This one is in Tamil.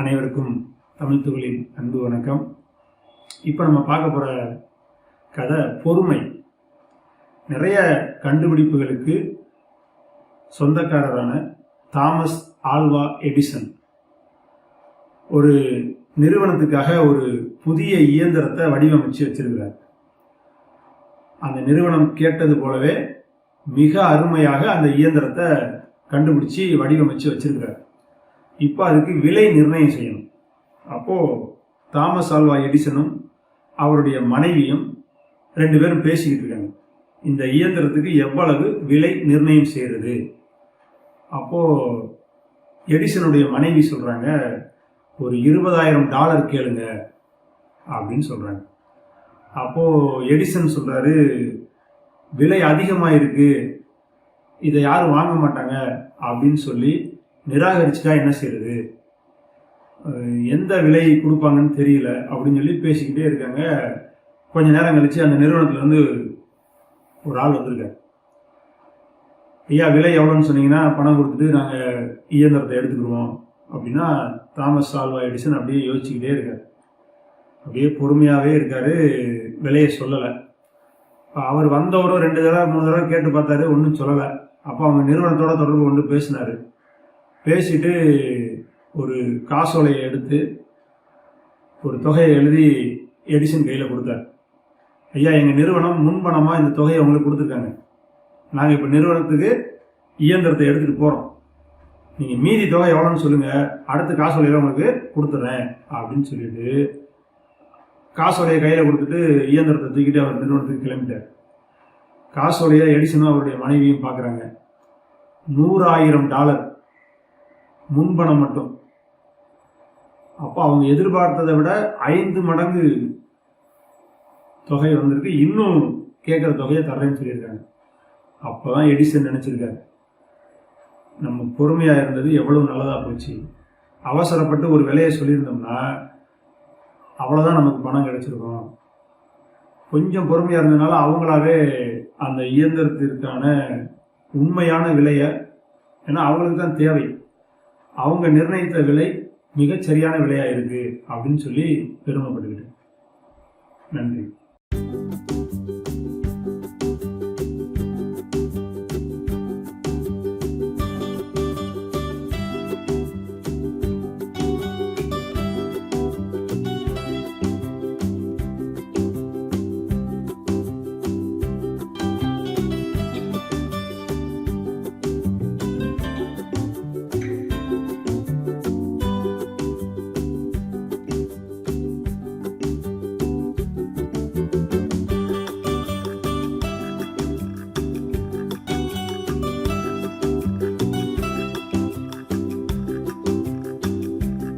அனைவருக்கும் தமிழ் துகளின் அன்பு வணக்கம். இப்போ நம்ம பார்க்க போகிற கதை பொறுமை. நிறைய கண்டுபிடிப்புகளுக்கு சொந்தக்காரரான தாமஸ் ஆல்வா எடிசன். ஒரு நிறுவனத்துக்காக ஒரு புதிய இயந்திரத்தை வடிவமைச்சு வச்சிருக்கிறார். அந்த நிறுவனம் கேட்டது போலவே மிக அருமையாக அந்த இயந்திரத்தை கண்டுபிடிச்சி வடிவமைச்சு வச்சிருக்கிறார். இப்போ அதுக்கு விலை நிர்ணயம் செய்யணும். அப்போது தாமஸ் ஆல்வா எடிசனும் அவருடைய மனைவியும் ரெண்டு பேரும் பேசிக்கிட்டு இருக்காங்க. இந்த இயந்திரத்துக்கு எவ்வளவு விலை நிர்ணயம் செய்கிறது அப்போது எடிசனுடைய மனைவி சொல்கிறாங்க ஒரு இருபதாயிரம் டாலர் கேளுங்க அப்படின்னு சொல்கிறாங்க அப்போது எடிசன் சொல்கிறாரு விலை அதிகமாக இருக்குது இதை யாரும் வாங்க மாட்டாங்க அப்படின்னு சொல்லி நிராகரிச்சுட்டா என்ன செய்யறது எந்த விலை கொடுப்பாங்கன்னு தெரியல அப்படின்னு சொல்லி பேசிக்கிட்டே இருக்காங்க. கொஞ்ச நேரம் கழிச்சு அந்த நிறுவனத்தில் வந்து ஒரு ஆள் வந்திருக்காரு. ஐயா விலை எவ்வளோன்னு சொன்னீங்கன்னா பணம் கொடுத்துட்டு நாங்கள் இயந்திரத்தை எடுத்துக்கிடுவோம். அப்படின்னா தாமஸ் ஆல்வா எடிசன் அப்படியே யோசிச்சுக்கிட்டே இருக்கார். அப்படியே பொறுமையாகவே இருக்கார் விலையை சொல்லலை. அவர் வந்தவரும் ரெண்டு தடவை மூணு தடவை கேட்டு பார்த்தாரு ஒன்றும் சொல்லலை. அப்போ அவங்க நிறுவனத்தோட தொடர்பு கொண்டு பேசினார். பேசிட்டு ஒரு காசோலையை எடுத்து ஒரு தொகையை எழுதி எடிசன் கையில் கொடுத்தார். ஐயா எங்கள் நிறுவனம் முன்பணமாக இந்த தொகையை உங்களுக்கு கொடுத்துருக்காங்க. நாங்கள் இப்போ நிறுவனத்துக்கு இயந்திரத்தை எடுத்துகிட்டு போகிறோம் நீங்கள் மீதி தொகை எவ்வளோன்னு சொல்லுங்கள் அடுத்த காசோலையில் உங்களுக்கு கொடுத்துட்றேன் அப்படின்னு சொல்லிட்டு காசோலையை கையில் கொடுத்துட்டு இயந்திரத்தை தூக்கிட்டு அவர் நிறுவனத்துக்கு கிளம்பிட்டார். காசோலையை எடிசனும் அவருடைய மனைவியும் பார்க்குறாங்க நூறாயிரம் டாலர் முன்பணம் மட்டும். அப்போ அவங்க எதிர்பார்த்ததை விட ஐந்து மடங்கு தொகை வந்திருக்கு. இன்னும் கேட்குற தொகையை தர்றேன்னு சொல்லியிருக்காங்க. அப்போ தான் எடிசன் நினச்சிருக்காரு. நம்ம பொறுமையாக இருந்தது எவ்வளவு நல்லதாக போச்சு. அவசரப்பட்டு ஒரு விலையை சொல்லியிருந்தோம்னா அவ்வளோதான் நமக்கு பணம் கிடைச்சிருக்கும். கொஞ்சம் பொறுமையாக இருந்ததுனால அவங்களாவே அந்த இயந்திரத்திற்கான உண்மையான விலையை ஏன்னா அவங்களுக்கு தான் தேவை. அவங்க நிர்ணயித்த விலை மிகச் சரியான விலையாக இருக்குது அப்படின்னு சொல்லி பெருமைப்பட்டுக்கிட்டேன் நன்றி.